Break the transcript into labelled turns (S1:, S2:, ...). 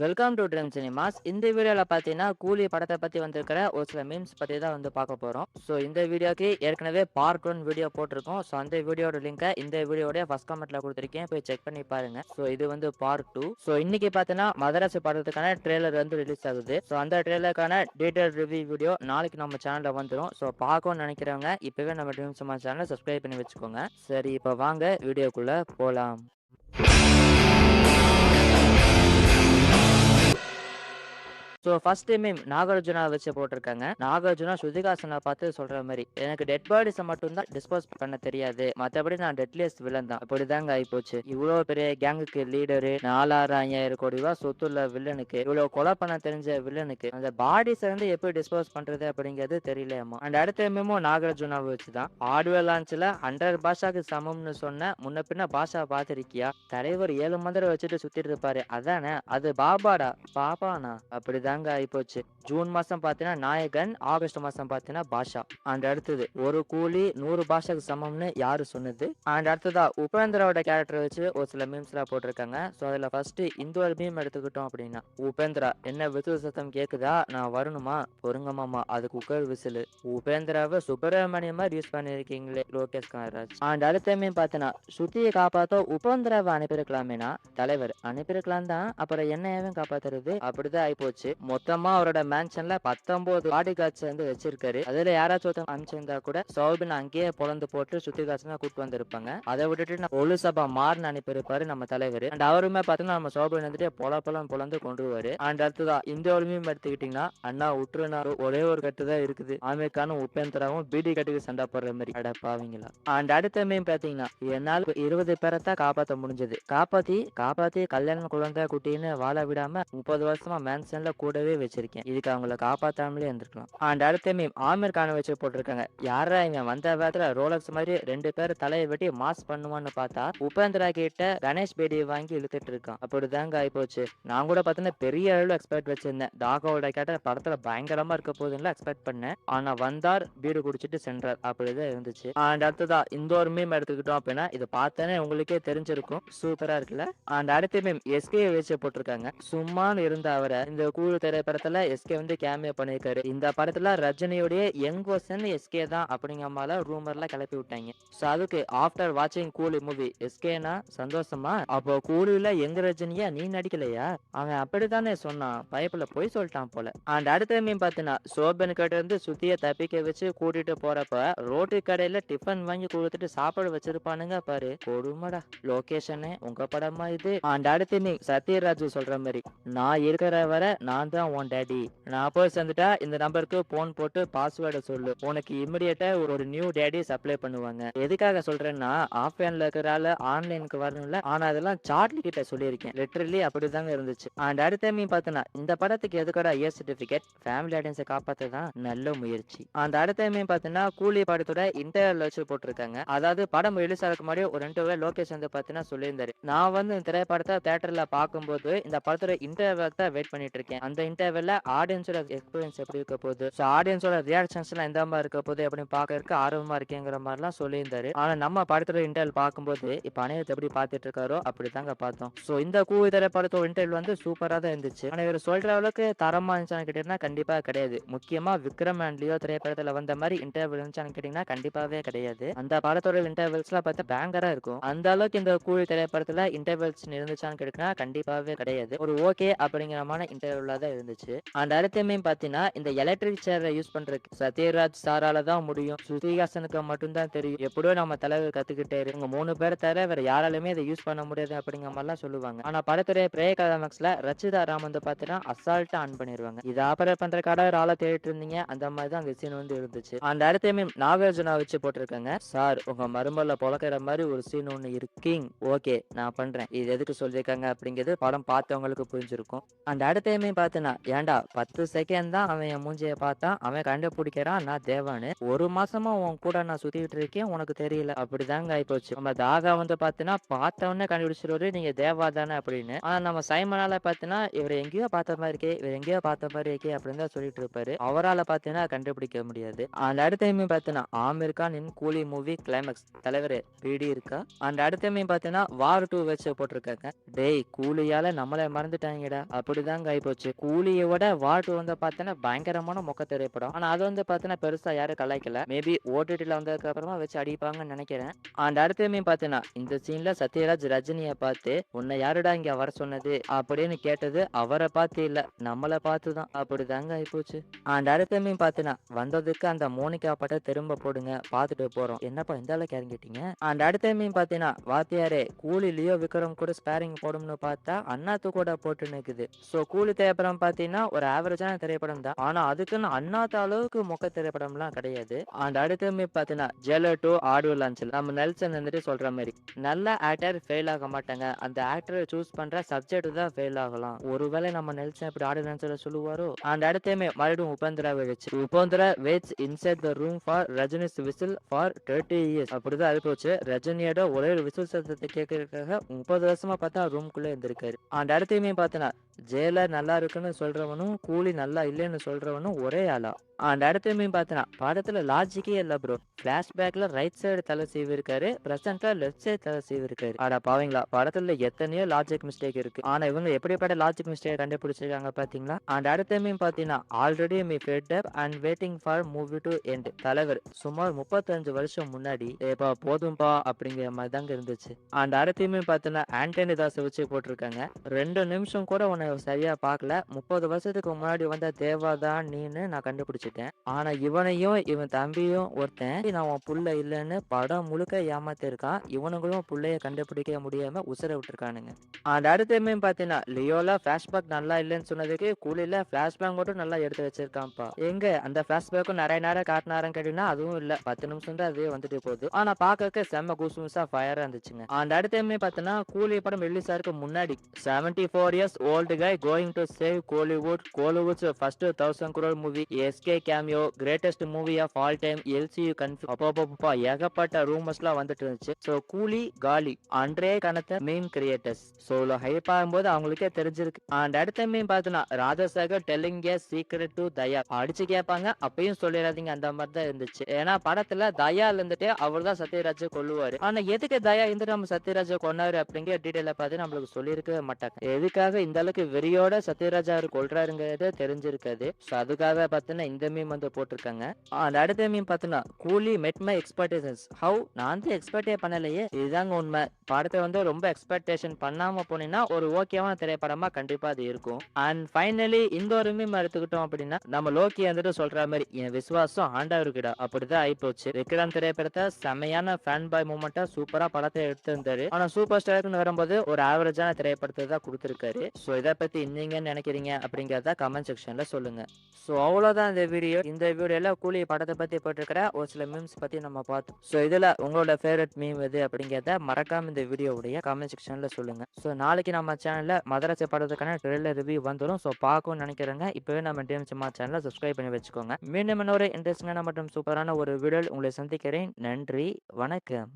S1: Welcome to dream cinemas இந்த வீடியோவில் பார்த்தீங்கன்னா கூலி படத்தை பற்றி வந்திருக்கிற ஒரு சில மீம்ஸ் பற்றி தான் வந்து பார்க்க போகிறோம் ஸோ இந்த வீடியோக்கு ஏற்கனவே பார்ட் ஒன் வீடியோ போட்டிருக்கோம். ஸோ அந்த வீடியோட லிங்கை இந்த வீடியோடைய ஃபஸ்ட் கமெண்ட்ல கொடுத்துருக்கேன். போய் செக் பண்ணி பாருங்க. ஸோ இது வந்து பார்ட் டூ ஸோ இன்னைக்கு பார்த்தீங்கன்னா மதராசி படத்துக்கான ட்ரெய்லர் வந்து ரிலீஸ் ஆகுது. ஸோ அந்த ட்ரெய்லருக்கான டீட்டெயில் ரிவ்யூ வீடியோ நாளைக்கு நம்ம சேனலில் வந்துடும் ஸோ பார்க்கணும்னு நினைக்கிறவங்க இப்போவே நம்ம ட்ரீம் சினிமா சேனலை சப்ஸ்கிரைப் பண்ணி வச்சுக்கோங்க. சரி இப்போ வாங்க வீடியோக்குள்ளே போகலாம் ஸோ ஃபர்ஸ்ட் மீம் நாகார்ஜுனா வச்சு போட்டிருக்காங்க. நாகார்ஜுனா ஸ்ருதிகாசனை பார்த்து சொல்ற மாதிரி எனக்கு டெட் பாடிஸை மட்டும்தான் டிஸ்போஸ் பண்ண தெரியாது. மற்றபடி நான் டெட்லியஸ்ட் வில்லன் தான். அப்படிதாங்க ஆயிப்போச்சு. இவ்வளோ பெரிய கேங்குக்கு லீடரு நாலாயிரம் ஐயாயிரம் கோடி சொத்து சொத்துள்ள வில்லனுக்கு இவ்வளோ கொலை பண்ண தெரிஞ்ச வில்லனுக்கு அந்த பாடிஸை வந்து எப்படி டிஸ்போஸ் பண்றது அப்படிங்கிறது தெரியலையாமா அண்ட் அடுத்த மீமும் நாகார்ஜுனாவை வச்சு தான். ஆடியோ லான்ச்சில் ஹண்ட்ரட் பாஷாக்கு சமம்னு சொன்ன முன்ன பின்ன பாஷா பார்த்திருக்கியா? தலைவர் ஏழு மந்திரம் வச்சுட்டு சுத்திட்டு இருப்பாரு. அதானே? அது பாபாடா? பாபானா? அப்படிதாங்க ஆகிப்போச்சு. ஜூன் மாசம் பார்த்தீங்கன்னா நாயகன் ஆகஸ்ட் மாசம் பார்த்தீங்கன்னா பாஷா. அண்ட் அடுத்தது ஒரு கூலி நூறு பாஷாக்கு சமம்னு யாரு சொன்னது? அண்ட் அடுத்ததா உபேந்திராவோட கேரக்டர் வச்சு ஒரு சில மீம்ஸ் எல்லாம் போட்டிருக்காங்க. ஸோ அதுல ஃபர்ஸ்ட் இந்த ஒரு மீம் எடுத்துக்கிட்டோம் அப்படின்னா உபேந்திரா என்ன விசில் சத்தம் கேக்குதா? நான் வரணுமா? பொருங்க மாமா அது குக்கர் விசில். உபேந்திராவை சுப்பிரமணியம் மாதிரி யூஸ் பண்ணிருக்கீங்களே லோகேஷ் கனராஜ் அண்ட் அடுத்த மீன் பார்த்தீங்கன்னா சுத்தியை காப்பாத்த உபேந்திராவை அனுப்பியிருக்கலாமேனா? தலைவர் அனுப்பியிருக்கலாம் தான். அப்புறம் என்னையவும் காப்பாத்துறது? அப்படிதான் ஆயிப்போச்சு மொத்தமா அவரோட மேன்ஷன்ல பத்தொன்பது பாடி கார்ட்ஸ் வந்து வச்சிருக்காரு. அதுல யாராச்சும் ஒருத்தவங்க அனுப்பிச்சிருந்தா கூட சௌபின் அங்கேயே பொழந்து போட்டு சுத்தி காசுனா கூட்டு வந்திருப்பாங்க. அதை விட்டுட்டு நான் ஒழு சபா மாறுன்னு அனுப்பியிருப்பாரு நம்ம தலைவர். அண்ட் அவருமே பார்த்தீங்கன்னா நம்ம சௌபின் வந்துட்டு பொல பொலம் பொழந்து கொண்டுருவாரு அண்ட் அடுத்ததா இந்த ஒரு எடுத்துக்கிட்டீங்கன்னா அண்ணா உற்றுனார் ஒரே ஒரு கட்டு தான் இருக்குது. ஆமீர்கானும் உபேந்திராவும் பீடி கட்டுக்கு சண்டை போடுற மாதிரி. அட பாவீங்களா. அண்ட் அடுத்த மீன் பாத்தீங்கன்னா என்னால் இருபது பேரை தான் காப்பாற்ற முடிஞ்சது. காப்பாத்தி காப்பாத்தி கல்யாணம் குழந்தை குட்டின்னு வாழ விடாம முப்பது வருஷமா மேன்சன்ல கூடவே வச்சிருக்கேன். இதுக்கு அவங்கள காப்பாத்தாமலே இருந்திருக்கலாம். அண்ட் அடுத்த மீம் ஆமீர் கானை வச்சு போட்டிருக்காங்க. யாரா இவன் வந்த வேகத்துல ரோலக்ஸ் மாதிரி ரெண்டு பேர் தலையை வெட்டி மாஸ் பண்ணுவான்னு பார்த்தா உபேந்திரா கிட்ட கணேஷ் பேடியை வாங்கி இழுத்துட்டு இருக்கான். அப்படிதாங்க ஆயிப்போச்சு. நான் கூட பார்த்தீங்கன்னா பெரிய அளவு எக்ஸ்பெக்ட் வச்சிருந்தேன். டாகோட கேட்ட படத்துல பயங்கரமா இருக்க போதுன்னு எக்ஸ்பெக்ட் பண்ணேன். ஆனா வந்தார் பீடு குடிச்சிட்டு சென்றார். அப்படிதான் இருந்துச்சு. அண்ட் அடுத்ததா இந்த ஒரு மீம் எடுத்துக்கிட்டோம் அப்படின்னா இது பார்த்தோன்னே உங்களுக்கே தெரிஞ்சிருக்கும். சூப்பரா இருக்குல்ல? அண்ட் அடுத்த மீம் எஸ்கே வச்சு போட்டிருக்காங்க. சும்மான்னு இருந்த அவரை இந்த கூழ் திரைப்படத்துல எஸ்கே வந்து கேமியோ பண்ணியிருக்காரு இந்த படத்துல ரஜினியோடைய யங் வர்சன் எஸ்கே தான் அப்படிங்கிற மாதிரி ரூமர்ல கிளப்பி விட்டாங்க. ஸோ அதுக்கு ஆஃப்டர் வாட்சிங் கூலி மூவி எஸ்கேனா சந்தோஷமா? அப்போ கூலியில எங்க ரஜினியா நீ நடிக்கலையா? அவன் அப்படித்தானே சொன்னான். பைப்பில் போய் சொல்லிட்டான் போல. அண்ட் அடுத்த மீன் பார்த்தீங்கன்னா சோபன் கிட்ட இருந்து சுத்திய தப்பிக்க வச்சு கூட்டிட்டு போறப்ப ரோட்டு கடையில டிஃபன் வாங்கி கொடுத்துட்டு சாப்பாடு வச்சிருப்பானுங்க பாரு. கொடுமடா. லொகேஷனு உங்க படமா இது. அண்ட் அடுத்து நீ சத்யராஜ் சொல்ற மாதிரி நான் இருக்கிற வரை நான் தான் உன் டேடி நான் போய் சேர்ந்துட்டா இந்த நம்பருக்கு போன் போட்டு பாஸ்வேர்டை சொல்லு. உனக்கு இமிடியேட்டா ஒரு நியூ டேடி சப்ளை பண்ணுவாங்க. எதுக்காக சொல்றேன்னா ஆஃப்லைன்ல இருக்கிற ஆளு ஆன்லைனுக்கு வரணும்ல. ஆனா அதெல்லாம் சார்லி கிட்ட சொல்லியிருக்கேன். லிட்டரலி அப்படிதாங்க இருந்துச்சு. அண்ட் அடுத்த மீன் பார்த்தனா இந்த படத்துக்கு எதுக்கடா இயர் சர்டிபிகேட் ஃபேமிலி ஆடியன்ஸை காப்பாத்ததான் நல்ல முயற்சி. அந்த அடுத்த மீன் பார்த்தீங்கன்னா கூலி படத்தோட இன்டர்வியூல வச்சு போட்டிருக்காங்க. அதாவது படம் ரிலீஸ் ஆகிறதுக்கு முன்னாடி ஒரு ரெண்டு லோகேஷ் வந்து பார்த்தீங்கன்னா சொல்லியிருந்தாரு. நான் வந்து இந்த திரைப்படத்தை தேட்டர்ல பார்க்கும்போது இந்த படத்தோட இன்டர்வியூ தான் வெயிட் பண்ணிட்டு இருக்கேன். அந்த இன்டர்வெல்ல ஆடியன்ஸோட எக்ஸ்பீரியன்ஸ் எப்படி இருக்க போகுது? ஸோ ஆடியன்ஸோட ரியாக்ஷன்ஸ் எல்லாம் எந்த மாதிரி இருக்க போகுது அப்படின்னு பார்க்கறதுக்கு ஆர்வமா இருக்கேங்கிற மாதிரிலாம் சொல்லியிருந்தாரு. ஆனா நம்ம படத்தோட இன்டர்வியூ பார்க்கும்போது இப்போ அனைவத்தை எப்படி பார்த்துட்டு இருக்காரோ அப்படி தாங்க பார்த்தோம். ஸோ இந்த கூவி திரைப்படத்தோட இன்டர்வியூ வந்து சூப்பரா தான் இருந்துச்சு. ஆனா இவர் சொல்ற அளவுக்கு தரமா இருந்துச்சான்னு கேட்டீங்கன்னா கண்டிப்பா கிடையாது. முக்கியமா விக்ரம் அண்ட் லியோ திரைப்படத்துல வந்த மாதிரி இன்டர்வியூ இருந்துச்சான்னு கேட்டீங்கன்னா கண்டிப்பாவே கிடையாது. அந்த படத்தோட இன்டர்வல்ஸ்லாம் பார்த்தா பேங்கரா இருக்கும். அந்த அளவுக்கு இந்த கூலி திரைப்படத்துல இன்டர்வியூஸ் இருந்துச்சான்னு கேட்டீங்கன்னா கண்டிப்பாவே கிடையாது. ஒரு ஓகே அப்படிங்கிற மாதிரி இன்டர்வியூல தான் இருந்துச்சு. அந்த அடுத்தமே பாத்தீங்கன்னா இந்த எலக்ட்ரிக் சேரை யூஸ் பண்றதுக்கு சத்யராஜ் சாரால தான் முடியும். ஸ்ருதிஹாசனுக்கு மட்டும்தான் தெரியும். எப்படியோ நம்ம தலைவர் கத்துக்கிட்டாரு. இவங்க மூணு பேர் தவிர வேற யாராலுமே இதை யூஸ் பண்ண முடியாது அப்படிங்கிற மாதிரிலாம் சொல்லுவாங்க. ஆனா படத்துடைய பிரேய கதாமக்ஸ்ல ரச்சிதா ராம் வந்து பாத்தீங்கன்னா அசால்ட்டா ஆன் பண்ணிடுவாங்க இதை ஆபரேட் பண்ற கடை ஒரு ஆளை தேடிட்டு இருந்தீங்க அந்த மாதிரி தான் அந்த சீன் வந்து இருந்துச்சு. அந்த அடுத்த மீன் நாகார்ஜுனா வச்சு போட்டிருக்காங்க. சார் உங்க மருமல்ல பொழக்கிற மாதிரி ஒரு சீன் ஒன்று இருக்கீங்க ஓகே நான் பண்றேன். இது எதுக்கு சொல்லியிருக்காங்க அப்படிங்கிறது படம் பார்த்தவங்களுக்கு புரிஞ்சிருக்கும். அந்த அடுத்த மீன் பார்த்தேன்னா ஏன்டா பத்து செகண்ட் தான் அவன் என் மூஞ்சியை பார்த்தான். அவன் கண்டுபிடிக்கிறான் நான் தேவான்னு ஒரு மாசமா உன் கூட நான் சுத்திட்டு இருக்கேன் உனக்கு தெரியல. அப்படிதாங்க ஆயிப்போச்சு. நம்ம தாகா வந்து பார்த்தீங்கன்னா பார்த்த உடனே கண்டுபிடிச்சிருவாரு நீங்க தேவா தானே அப்படின்னு. ஆனா நம்ம சைமனால பார்த்தீங்கன்னா இவர் எங்கேயோ பார்த்த மாதிரி இருக்கே இவர் எங்கேயோ பார்த்த மாதிரி இருக்கே அப்படின்னு தான் சொல்லிட்டு இருப்பாரு. அவரால் பார்த்தீங்கன்னா கண்டுபிடிக்க முடியாது. அந்த அடுத்த டைம் பார்த்தீங்கன்னா ஆமிர் கான் இன் கூலி மூவி கிளைமேக்ஸ் தலைவர் பிடி இருக்கா? அந்த அடுத்த டைம் பார்த்தீங்கன்னா வார் டூ வச்சு போட்டிருக்காங்க. டேய் கூலியால நம்மளை மறந்துட்டாங்கடா. அப்படிதாங்க ஆயிப்போச்சு. கூலியை விட வார் டூ வந்து பார்த்தீங்கன்னா பயங்கரமான மொக்க திரைப்படம் ஆனா அது வந்து பார்த்தீங்கன்னா பெருசா யாரும் கலாய்க்கல. மேபி ஓடிடியில் வந்ததுக்கு அப்புறமா வச்சு அடிப்பாங்கன்னு நினைக்கிறேன். அந்த அடுத்த மீன் பார்த்தீங்கன்னா இந்த சீன்ல சத்யராஜ் ரஜினியை பார்த்து உன்னை யாருடா இங்க வர சொன்னது? அப்படின்னு கேட்டது அவரை பார்த்து இல்ல. நம்மளை பார்த்து தான் அப்படிதாங்க ஆயிப்போச்சு. அந்த அடுத்த மீன் பார்த்தீங்கன்னா வந்ததுக்கு அந்த மோனிகா பட்ட திரும்ப போடுங்க. பார்த்துட்டு போறோம். என்னப்பா இந்த அளவுக்கு இறங்கிட்டீங்க அந்த அடுத்த மீன் பார்த்தீங்கன்னா வாத்தியாரே கூலி லியோ விக்ரம் கூட ஸ்பேரிங் போடும்னு பார்த்தா அண்ணாத்து கூட போட்டு நிற்குது ஸோ கூலி திரைப்படம் பாத்தீங்கன்னா ஒரு ஆவரேஜான திரைப்படம் தான். ஆனா அதுக்குன்னு அண்ணாத்த அளவுக்கு மொக்க திரைப்படம்லாம் கிடையாது. அந்த அடுத்தமே பார்த்தீங்கன்னா ஜெலோ டூ ஆடியோ லான்ச்சில் நம்ம நெல்சன் வந்துட்டு சொல்ற மாதிரி நல்ல ஆக்டர் ஃபெயில் ஆக மாட்டாங்க. அந்த ஆக்டரை சூஸ் பண்ற சப்ஜெக்ட் தான் ஃபெயில் ஆகலாம். ஒருவேளை நம்ம நெல்சன் இப்படி ஆடியோ லான்ச்சில் சொல்லுவாரோ? அந்த அடுத்தமே மறுபடியும் உபேந்திரா வச்சு Upendra waits inside the room for Rajini's whistle for thirty years அப்படிதான் அனுப்பிச்சு ரஜினியோட ஒரே ஒரு விசில் சத்தத்தை கேட்கறதுக்காக முப்பது வருஷமா பார்த்தா ரூம்குள்ள இருந்திருக்காரு. அந்த அடுத்தையுமே பார்த்தனா ஜெயலர் நல்லா இருக்குன்னு சொல்றவனும் கூலி நல்லா இல்லைன்னு சொல்றவனும் ஒரே ஆளா? அந்த அடுத்தையுமே பார்த்தனா படத்துல லாஜிக்கே இல்லை ப்ரோ பிளாஷ்பேக்ல ரைட் சைடு தலை சீவிருக்காரு இருக்காரு பிரசன்ட்ல லெஃப்ட் சைடு தலை சீவு இருக்காரு ஆடா பாவீங்களா படத்துல எத்தனையோ லாஜிக் மிஸ்டேக் இருக்கு. ஆனா இவங்க எப்படிப்பட்ட லாஜிக் மிஸ்டேக் கண்டுபிடிச்சிருக்காங்க பாத்தீங்களா? அந்த அடுத்தையுமே பாத்தீங்கன்னா already me fed up and waiting for movie to end தலைவர் சுமார் முப்பத்தஞ்சு வருஷம் முன்னாடி ஏப்பா போதும்பா அப்படிங்கிற மாதிரி தாங்க இருந்துச்சு. அந்த அடுத்தையுமே பார்த்தீங்கன்னா ஆண்டனி தாஸ் வச்சு போட்டிருக்காங்க. ரெண்டு நிமிஷம் கூட உன்னை சரியா பார்க்கல. முப்பது வருஷத்துக்கு முன்னாடி வந்த தேவாதான் நீன்னு நான் கண்டுபிடிச்சிட்டேன். ஆனா இவனையும் இவன் தம்பியும் ஒருத்தன் நான் உன் புள்ள இல்லைன்னு படம் முழுக்க ஏமாத்திருக்கான். இவனுங்களும் புள்ளைய கண்டுபிடிக்க முடியாம உசர விட்டுருக்கானுங்க. அந்த அடுத்தமே பார்த்தீங்கன்னா லியோல பிளாஷ்பேக் நல்லா இல்லைன்னு சொன்னதுக்கு கூலில பிளாஷ்பேக் மட்டும் நல்லா எடுத்து வச்சிருக்கான்ப்பா. எங்க? அந்த பிளாஷ்பேக்கும் நிறைய நேரம் காட்டினாரன்னு கேட்டீங்கன்னா அதுவும் இல்ல. பத்து நிமிஷம் தான் அதே வந்துட்டு போகுது. ஆனா பாக்கறதுக்கு செம்ம கூசுமுசா ஃபயரா இருந்துச்சுங்க. அந்த அடுத்தமே பார்த்தீங்கன்னா கூலி படம் ரிலீஸ் ஆருக்கு முன்னாடி seventy four years old guy going to save Kollywood Kollywood's first thousand crore movie SK cameo greatest movie of all time LCU கன்ஃபியூ அப்பப்பா ஏகப்பட்ட ரூமர்ஸ் எல்லாம் வந்துட்டு இருந்துச்சு. ஸோ கூலி காலி. அன்றே கணத்த மீம் கிரியேட்டர்ஸ் ஸோ இவ்வளோ ஹைப் ஆகும்போது அவங்களுக்கே தெரிஞ்சிருக்கு. அண்ட் அடுத்த மீம் பார்த்தோன்னா Rajasagar telling a secret to Daya. அடிச்சு கேட்பாங்க அப்பயும் சொல்லிடாதீங்க அந்த மாதிரி தான் இருந்துச்சு. ஏன்னா படத்துல தயா இருந்துட்டு அவர் தான் சத்யராஜை கொல்லுவாரு. ஆனா எதுக்கு தயா இருந்து நம்ம சத்யராஜை கொண்டாரு அப்படிங்கிற டீட்டெயில பார்த்து நம்மளுக்கு சொல்லியிருக்கவே மாட்டாங்க. எதுக்காக இந்த அளவுக்கு வெறியோட சத்யராஜ் அவர் கொல்றாருங்கிறது தெரிஞ்சிருக்காது. ஸோ அதுக்காக பார்த்தீங்கன்னா இந்த மீம் வந்து போட்டிருக்காங்க. அந்த அடுத்த மீம் பார்த்தீங்கன்னா கூலி மெட் மை எக்ஸ்பெக்டேஷன்ஸ் ஹவு நான் வந்து எக்ஸ்பெக்டே பண்ணலையே. இதுதாங்க உண்மை. படத்தை வந்து ரொம்ப எக்ஸ்பெக்டேஷன் பண்ணாம போனீங்கன்னா ஒரு ஓகேவான திரைப்படமா கண்டிப்பா அது இருக்கும். அண்ட் ஃபைனலி இந்த ஒரு மீம் எடுத்துக்கிட்டோம் அப்படின்னா நம்ம லோக்கி வந்துட்டு சொல்ற மாதிரி என் விசுவாசம் ஆண்டவருக்குடா. அப்படிதான் ஆயிப்போச்சு. விக்ரம் திரைப்படத்தை செமையான ஃபேன் பாய் மூமெண்டா சூப்பரா படத்தை எடுத்திருந்தாரு. ஆனா சூப்பர் ஸ்டார்னு வரும்போது ஒரு ஆவரேஜான திரைப்படத்தை தான் கொடுத்துருக்காரு. ஸோ இதை பற்றி நீங்க நினைக்கிறீங்க அப்படிங்கிறத கமெண்ட் செக்ஷனில் சொல்லுங்கள் ஸோ அவ்வளோதான் இந்த வீடியோ இந்த வீடியோவில் கூலி படத்தை பற்றி போட்டிருக்கிற ஒரு சில மீம்ஸ் பற்றி நம்ம பார்த்தோம். ஸோ இதில் உங்களோட ஃபேவரட் மீம் எது அப்படிங்கிறத மறக்காமல் இந்த வீடியோவுடைய கமெண்ட் செக்ஷனில் சொல்லுங்கள் ஸோ நாளைக்கு நம்ம சேனலில் மதரசை படத்துக்கான ட்ரெயிலர் ரிவ்யூ வந்துடும் ஸோ பார்க்கணும்னு நினைக்கிறேங்க. இப்போவே நம்ம டிஎம் சிம்மா சேனலை சப்ஸ்கிரைப் பண்ணி வச்சுக்கோங்க. மீண்டும் இன்னொரு இன்ட்ரெஸ்டிங்கான மற்றும் சூப்பரான ஒரு வீடியோ உங்களை சந்திக்கிறேன். நன்றி. வணக்கம்.